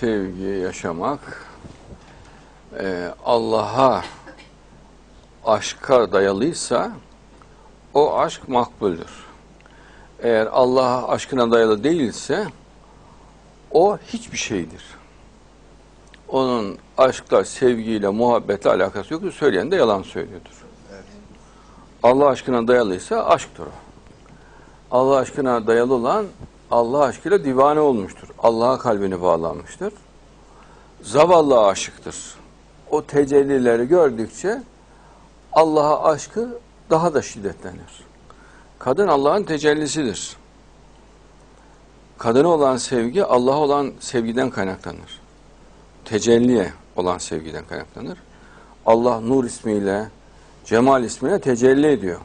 sevgi yaşamak e, Allah'a aşka dayalıysa o aşk makbuldür. Eğer Allah'a aşkına dayalı değilse o hiçbir şeydir. Onun aşkla, sevgiyle, muhabbetle alakası yoktur. Söyleyen de yalan söylüyordur. Allah aşkına dayalıysa aşktır o. Allah aşkına dayalı olan Allah aşkıyla divane olmuştur. Allah'a kalbini bağlanmıştır. Zavallı aşıktır. O tecellileri gördükçe Allah'a aşkı daha da şiddetlenir. Kadın Allah'ın tecellisidir. Kadına olan sevgi Allah'a olan sevgiden kaynaklanır. Tecelliye olan sevgiden kaynaklanır. Allah Nur ismiyle, Cemal ismiyle tecelli ediyor.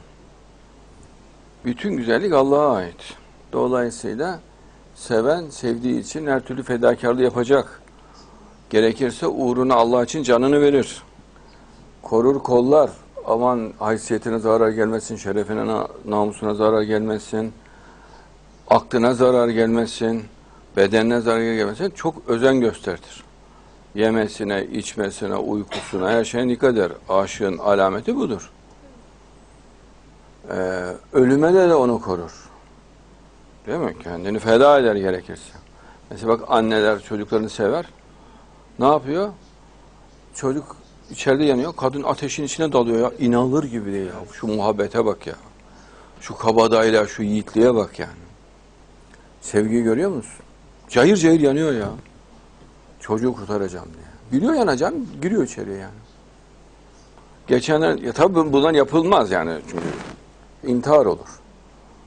Bütün güzellik Allah'a ait. Dolayısıyla seven sevdiği için her türlü fedakarlığı yapacak. Gerekirse uğruna Allah için canını verir. Korur kollar. Aman haysiyetine zarar gelmesin, şerefine, na- namusuna zarar gelmesin, aklına zarar gelmesin, bedenine zarar gelmesin. Çok özen gösterir. Yemesine, içmesine, uykusuna, her şeye dikkat eder. Aşığın alameti budur. Ee, ölüme de, de onu korur. Değil mi? Kendini feda eder gerekirse. Mesela bak anneler çocuklarını sever. Ne yapıyor? Çocuk içeride yanıyor. Kadın ateşin içine dalıyor ya. İnanılır gibi değil ya. Şu muhabbete bak ya. Şu kabadayla, şu yiğitliğe bak yani. Sevgiyi görüyor musun? Cayır cayır yanıyor ya. Çocuğu kurtaracağım diye. Biliyor yanacağım, giriyor içeriye yani. Geçenler, ya tabii bundan yapılmaz yani. Çünkü intihar olur.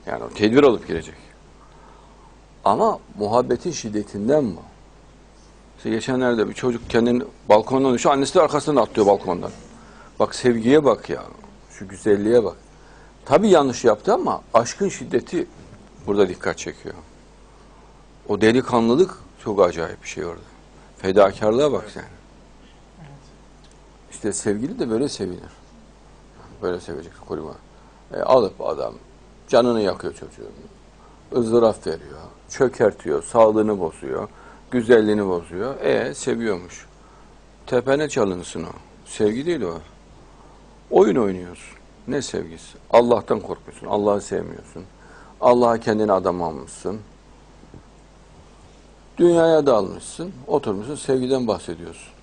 Yani tedbir alıp girecek. Ama muhabbetin şiddetinden bu. İşte geçenlerde bir çocuk kendini balkondan düşüyor. Annesi de arkasından atlıyor balkondan. Bak sevgiye bak ya. Şu güzelliğe bak. Tabii yanlış yaptı ama aşkın şiddeti burada dikkat çekiyor. O delikanlılık çok acayip bir şey orada. Fedakarlığa bak sen. İşte sevgili de böyle sevinir. Böyle sevecek koruma. E, alıp adam canını yakıyor çocuğun. Izdırap veriyor. Çökertiyor, sağlığını bozuyor. Güzelliğini bozuyor. E seviyormuş. Tepene çalınsın o. Sevgi değil o. Oyun oynuyorsun. Ne sevgisi? Allah'tan korkmuyorsun. Allah'ı sevmiyorsun. Allah'a kendini adam almışsın. Dünyaya dalmışsın. Oturmuşsun sevgiden bahsediyorsun.